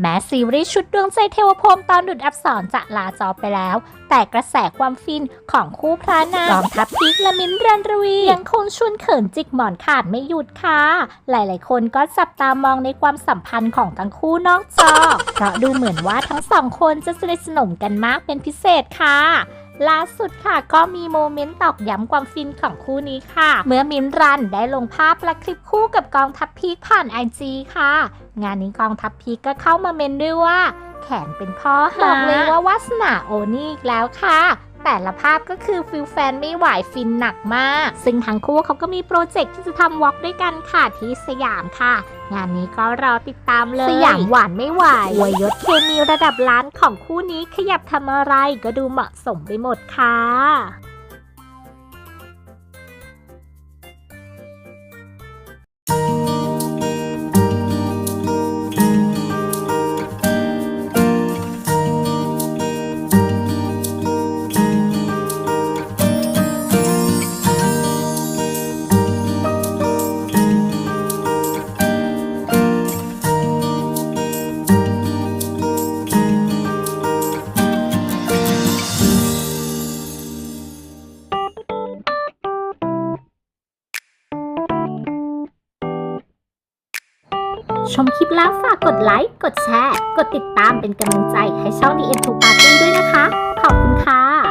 แม้ซีรีส์ชุดดวงใจเทวพรมตอนดุดอับสรจะลาจอไปแล้ว แต่กระแสความฟินของคู่พระนางรองทัพพีกและมิ้นเรนรวี ยังคงชวนเขินจิกหมอนขาดไม่หยุดค่ะ หลายๆ คนก็จับตามองในความสัมพันธ์ของทั้งคู่นอกจอเพราะดูเหมือนว่าทั้งสองคนจะสนิทสนมกันมากเป็นพิเศษค่ะ ล่าสุดค่ะก็มีโมเมนต์ตอกย้ำความฟินของคู่นี้ค่ะ เมื่อมินรันได้ลงภาพและคลิปคู่กับกองทัพพีคผ่านไอจีค่ะ งานนี้กองทัพพีคก็เข้ามาเมนด้วยว่า แขนเป็นพ่อบอกเลยว่าวาสนาโอนี่อีกแล้วค่ะ แต่ละภาพก็คือฟิลแฟนไม่ไหวฟินหนักมาก ซึ่งทั้งคู่เขาก็มีโปรเจกต์ที่จะทำวอล์กด้วยกันค่ะที่สยามค่ะ งานนี้ก็รอติดตามเลย สยามหวานไม่ไหวอวยยศเคมีระดับล้านของคู่นี้ขยับทำอะไรก็ดูเหมาะสมไปหมดค่ะ ชมคลิปแล้วฝากกดไลค์ กดแชร์ กดติดตามเป็นกำลังใจให้ช่อง The End to Party ด้วยนะคะ ขอบคุณค่ะ